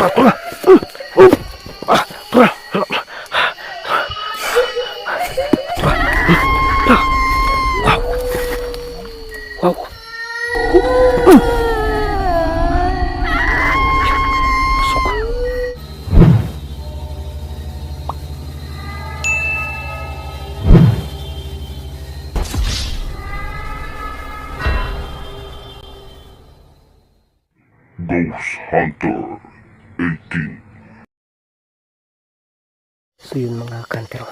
Hola. So yun mga kantero.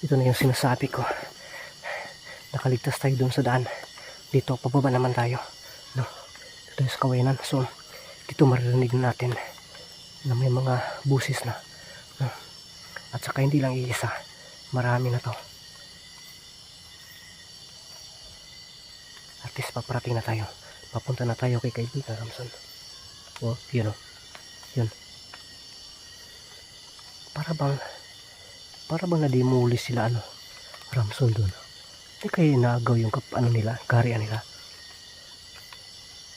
Ito na yung sinasabi ko. Nakaligtas tayo dun sa daan. Dito, pababa naman tayo. No? Dito tayo sa. So, dito maririnig natin na may mga busis na. No? At saka hindi lang iisa. Marami na to. At least paparating na tayo. Papunta na tayo kay kaibigan Ramson. Oh, yun oh. Yun. Para bang para bang nadimuli sila ano? Ramson doon. Hindi kayo naagaw yung kap, ano nila kariyan nila.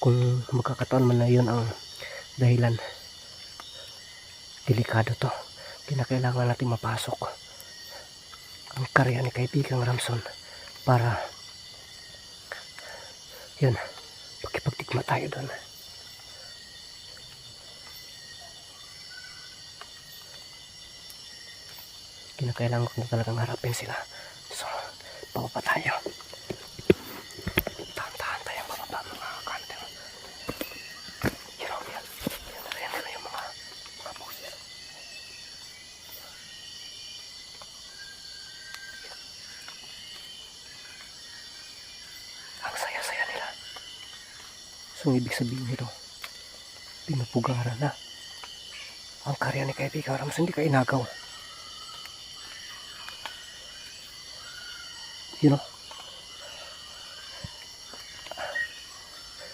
Kung magkakataon man na yun ang dahilan delikado to. Kinakailangan natin mapasok ang karya ni kaibigang Ramson para yun pagkipagtikma tayo doon kinakailangan ko na talagang harapin sila. So, pababa tayo. Tahan-tahan tayo pababa mga kanter. Yun o, yan. Yan na yan yung mga, mga boses. Ang saya-saya nila. So, ibig sabihin nito, pinupugaran na. Ang karya ni kaibigan Ramos hindi ka inagaw. You know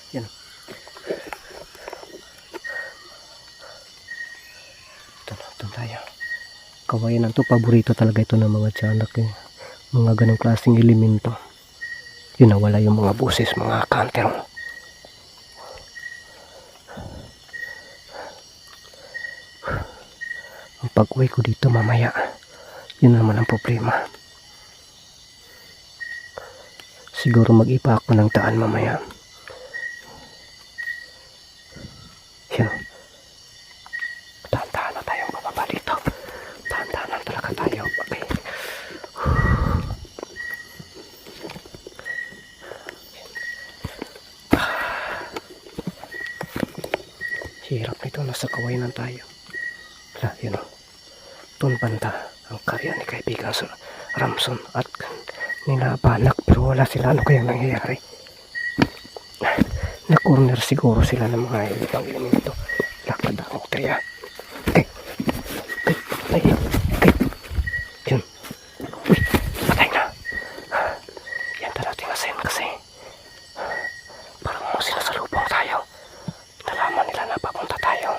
yan ito na ito tayo. Kawayan to. Paborito talaga ito ng mga tiyanak eh. mga ganong klaseng elemento. Yun nawala yung mga buses mga kanter. Ang pag-uwi ko dito mamaya. Yun naman ang problema Siguro mag-ipa ako ng daan mamaya. Yan. Dahan-dahan na tayong bababa dito. Dahan-dahan lang talaga tayo. Okay. Hirap nito. Nasa kawayanan tayo. Wala, yun o. Banda ang karya ni kaibigan Ramson at ninabanak pero wala sila. Ano kaya nangyayari? Na corner siguro sila ng mga ibang elemento. Lakad ako kaya okay. Okay okay yun uy patay na yan ta natin asin kasi parang sinasalubong tayo nalaman nila na papunta tayo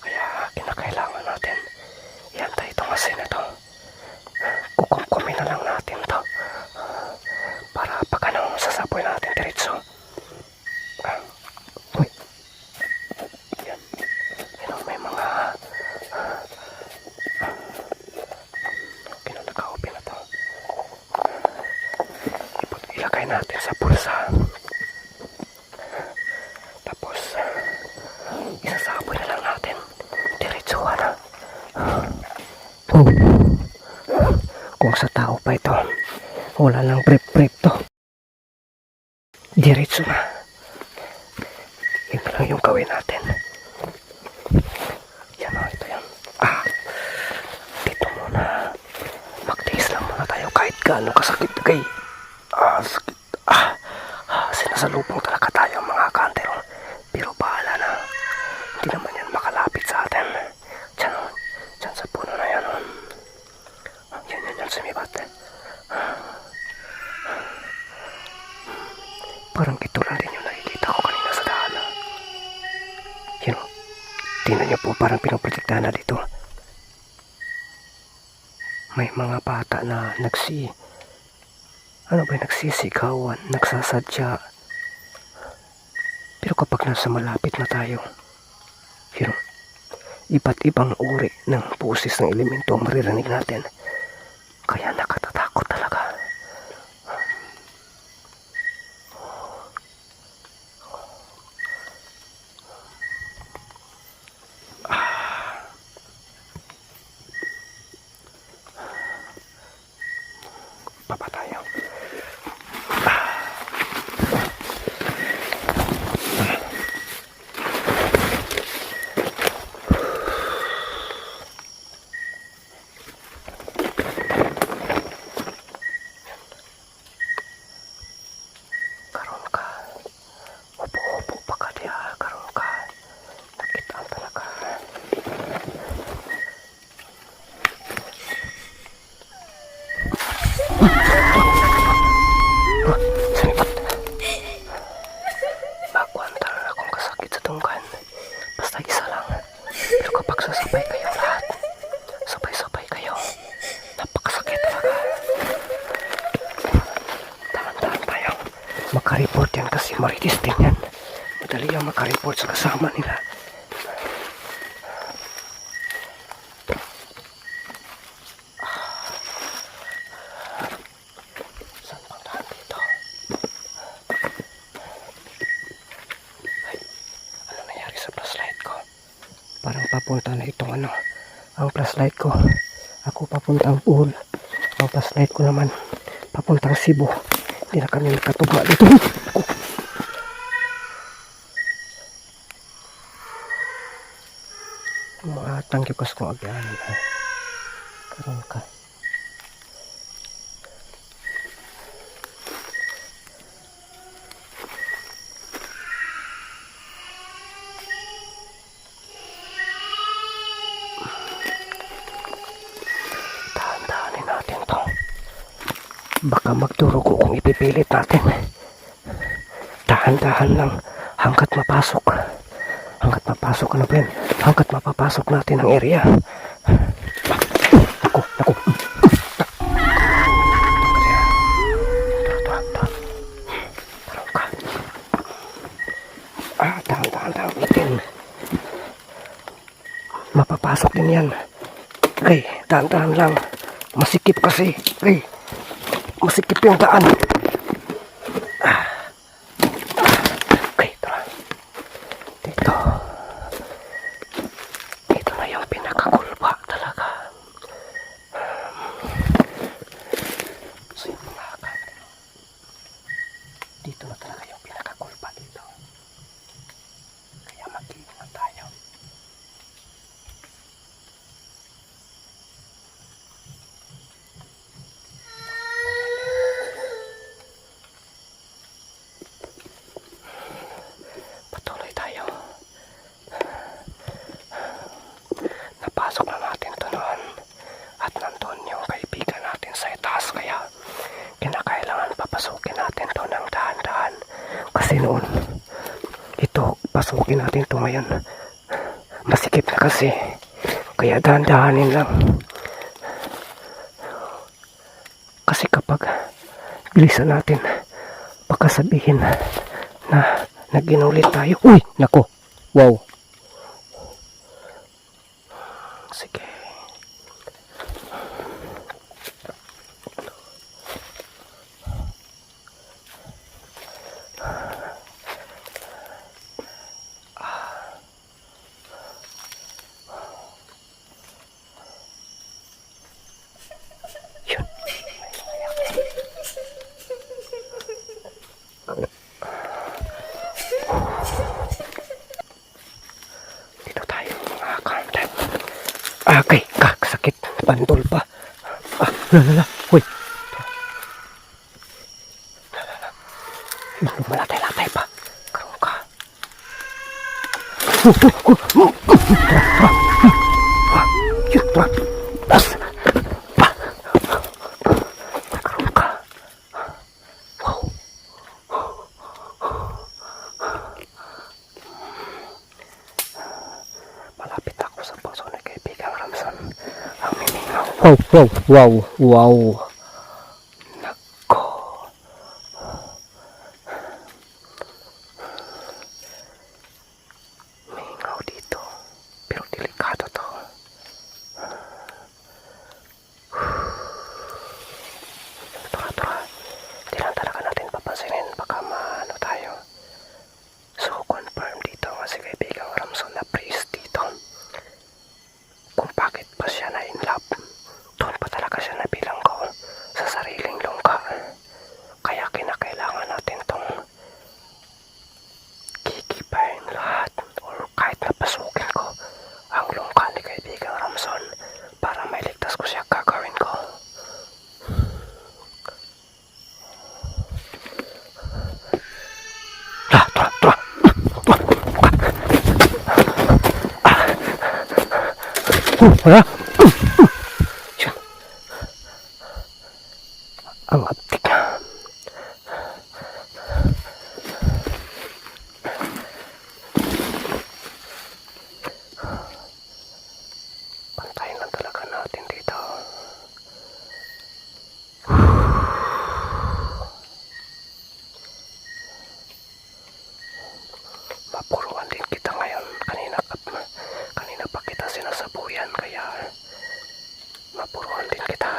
kaya kinakailangan natin yan tayo itong asin na to kukumkumin na lang natin to para pag ano sasapoy natin diretso Ah, uy yan yan ang may mga ah, okay na naka-open na to Ipot- ilagay natin sa pulsa tapos isasapoy na lang natin diretso na Oh. Kung sa tao pa ito, wala lang prep-prep to. Diretso na. Yun na lang yung gawin natin. Yan o, ito yan. Ah, dito muna. Magtiis lang muna tayo kahit gaano kasakit kay... Ah, sakit. Ah, ah, sinasalubong talaga tayo mga kantero. Pero bahala na. Hindi naman yan makalapit sa atin. Diyan, o. Diyan sa puno na yan. o. Ah, Yan, yan, yan, sumibat. Parang ito lang din yung nakikita ko kanina sa daan. ah. Yan o. Tingnan niyo po, parang pinoprotektahan na dito. May mga bata na nagsi... Ano ba nagsisigawan, nagsasadya. Pero kapag nasa malapit na tayo, yun iba't ibang uri ng pusis ng elemento ang maririnig natin. Kaya nakatatakot talaga. Baba tayo. Karon ka. Upo-upo pa ka diya. Karon ka. Nakita talaga. Ah, sa likod. Magwanta na akong kasakit sa tungkan. Basta isa lang. Pero kapag sasabay kayo lahat, sabay-sabay kayo. Napakasakit talaga. Tahan-tahan tayo. Makareport yan kasi maritis din yan. Madali ang makareport sa kasama nila. Saan bang daan dito? Ay, ano nangyari sa flashlight ko? Parang papunta na itong ano, ang flashlight ko. Ako papuntang pool. Ang flashlight ko naman, papuntang Cebu. Hindi na kami nakatugma dito. Karoon ka. Dahan-dahanin natin to. Baka magdurugo kung ipipilit natin. Dahan-dahan lang hanggat mapasok. Ano ba yan? Hanggat mapapasok natin ang area. Tarong ka. Ah, dahan-dahan dahan natin. Mapapasok din yan. Ay, dahan-dahan lang. Masikip kasi. Ay, masikip yung daan. Ah. Okay, ito na. Dito. Ito na yung pinakakulba talaga. So, yung mga ka- Dito na talaga yung pinakakulba dito. Kaya mag-iingat tayo. Patuloy tayo. Napasok na natin ito noon. At nandun yung kaibigan natin sa itaas kaya kinakailangan papasukin natin to ng dahan-dahan. Kasi noon, ito, pasukin natin to ngayon. Masikip na kasi. Kaya dahan-dahanin lang. Kasi kapag bilisan natin, baka sabihin na naginulit tayo. Uy! Nako! Wow! Sige. Yun. Dito tayo mga content. Ah, kay, kakasakit. Bandol pa. Ah. Lalala. Wow, wow, wow, wow. 嗯好 para allá. Más por que está.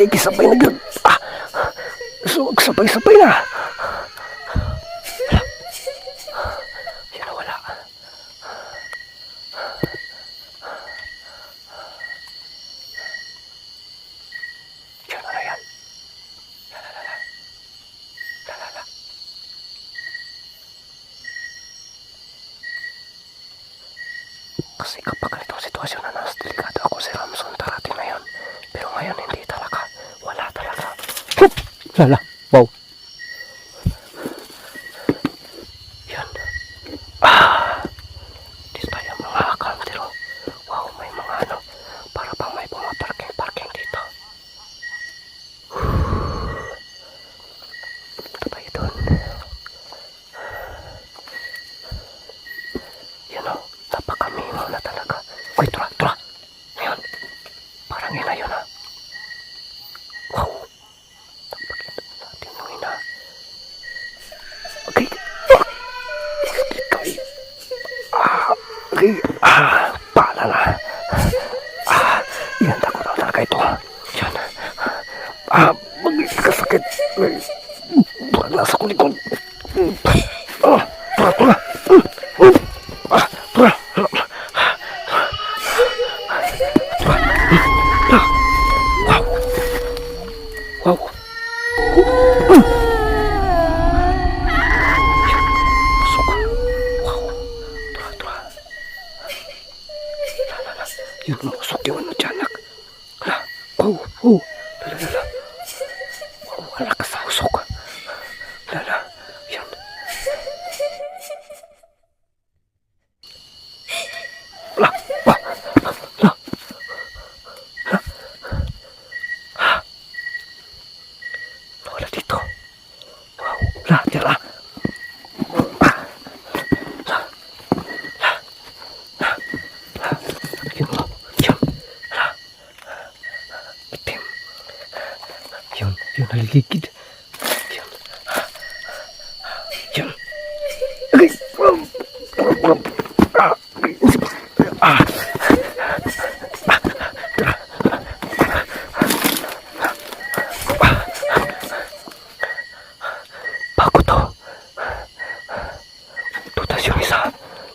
Hindi kisabay na yun. Ah, so, sabay-sabay na. Wala. Yan na wala. Yan Kasi kapag ganito ang sitwasyon na 来了。Ah, magkasakit. Magkasakit.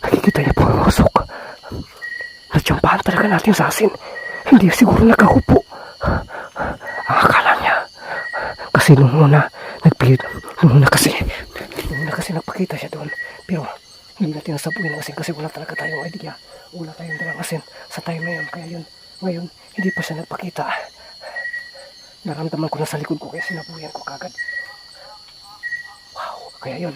Nakikita niya pumasok. At yung pahan talaga natin sa asin. Hindi siguro nakahupo. yun natin sa buhay ng asin kasi wala talaga tayong idea. Wala tayong dalang asin sa time na yun. Kaya yun ngayon hindi pa siya nagpakita. Naramdaman ko na sa likod ko kaya sinabuyan ko kagad. Wow kaya yun.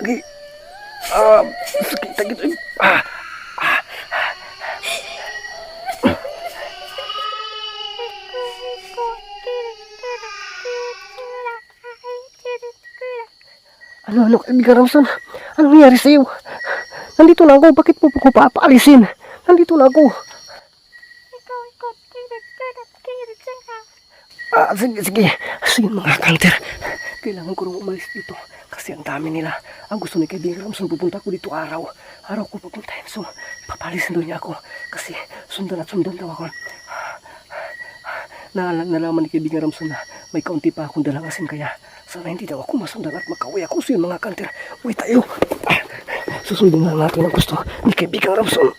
Lagi. Ah, sakit lagi. Ay, Ah, ano, ano, kaibigan Ramson? Anong nangyari sa'yo? Nandito na ako. Bakit mo ko papaalisin? Nandito na ako. Ah, sige, sige. Sige mga counter. Kailangan ko rin umalis dito. Kasi ang dami nila. Ang gusto ni kaibigan Ramson, pupunta ko dito araw. Araw ko pupuntahin. So, papalisin doon niya ako. Kasi sundan at sundan daw ako. Naalala nalaman ni kaibigan Ramson na may kaunti pa akong dalang asin kaya sana hindi daw ako masundan at makauwi ako. So yun mga kanter, uwi tayo. Susundin na natin ang gusto ni kaibigan Ramson.